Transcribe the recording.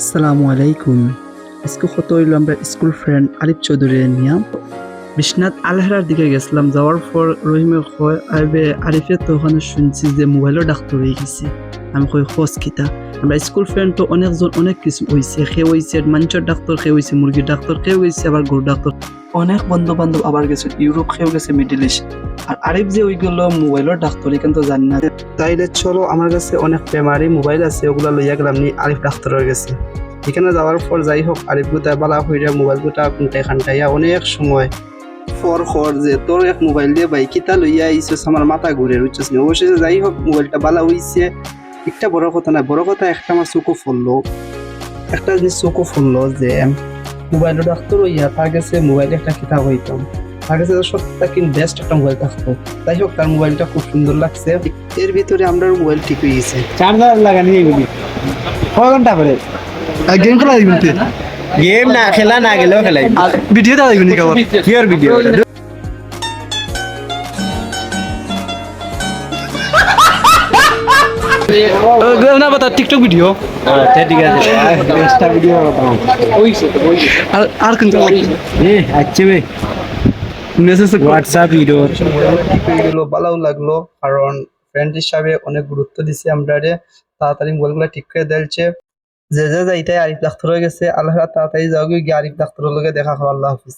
আসসালামু আলাইকুম। আজকে কত আমরা স্কুল ফ্রেন্ড আরিফ চৌধুরী নিয়া বিশ্বনাথ আলহারার দিকে গেছিলাম। যাওয়ার পর রহিমে কয়, আইবে, আরিফে তো ওখানে শুনছি যে মোবাইলও ডাক্তার হয়ে গেছে। আমি কই খোঁজ কিতা। আমরা স্কুল ফ্রেন্ড তো অনেকজন, অনেক কিছু হয়েছে সে হয়েছে মানুষের ডাক্তার সে হয়েছে মুরগির ডাক্তার সে হয়েছে আবার গরু ডাক্তার অনেক বন্ধু বান্ধব আবার গেছে ইউরোপ খেয়েও গেছে, মিডিল ইস্ট আর আরিফ যে ওইগুলো মোবাইলের ডাক্তার এখান তো জানি না। তাইলে চলো আমার কাছে অনেক বেমারি মোবাইল আছে, ওগুলা লইয়া গেলাম নি আরিফ ডাক্তারের গেছে। এখানে যাওয়ার পর যাই হোক, আরিফ গুতা বালা হইরা মোবাইল গুতা কোনটাই খানটাইয়া অনেক সময় ফর খর যে তোর এক মোবাইল দিয়ে ভাই কিতা লইয়া আইসস আমার মাথা ঘুরে রুচছিস না। অবশেষে যাই হোক মোবাইলটা বালা হইছে। একটা বড় কথা না বড় কথা একটা আমার চোখও ফুললো একটা জিনিস চোখও ফুললো যে মোবাইল ডাক্তার হইয়া তার কাছে মোবাইলে একটা কিতাব হইতাম। তার কাছে সবটা কিন্তু বেস্ট একটা মোবাইল থাকতো। যাই হোক তার মোবাইলটা খুব সুন্দর লাগছে। এর ভিতরে আমরা মোবাইল ঠিক হয়ে গেছে চার্জার লাগানি এগুলি। কয় ঘণ্টা করে গেম খেলা দেখবেন গেম না খেলা না গেলেও খেলাই। ভিডিও দেওয়া দেখবেন কিয়র ভিডিও না বাতা টিকটক ভিডিও আচ্ছা ঠিক আছে। ভিডিও আর আর কিন্তু এ আচ্ছা বে। মেসেজ হোয়াটসঅ্যাপ ভিডিও ঠিক হয়ে গেলো ভালোও লাগল কারণ ফ্রেন্ড হিসাবে অনেক গুরুত্ব দিছে আমরা রে। তাড়াতাড়ি মোবাইলগুলো ঠিক করে দিলছে। যে যে যাইতে আরিফ ডাক্তার হয়ে গেছে, আল্লাহ তাড়াতাড়ি যাওয়া গিয়ে আরিফ ডাক্তারের লগে দেখা করো, আল্লাহ হাফিজ।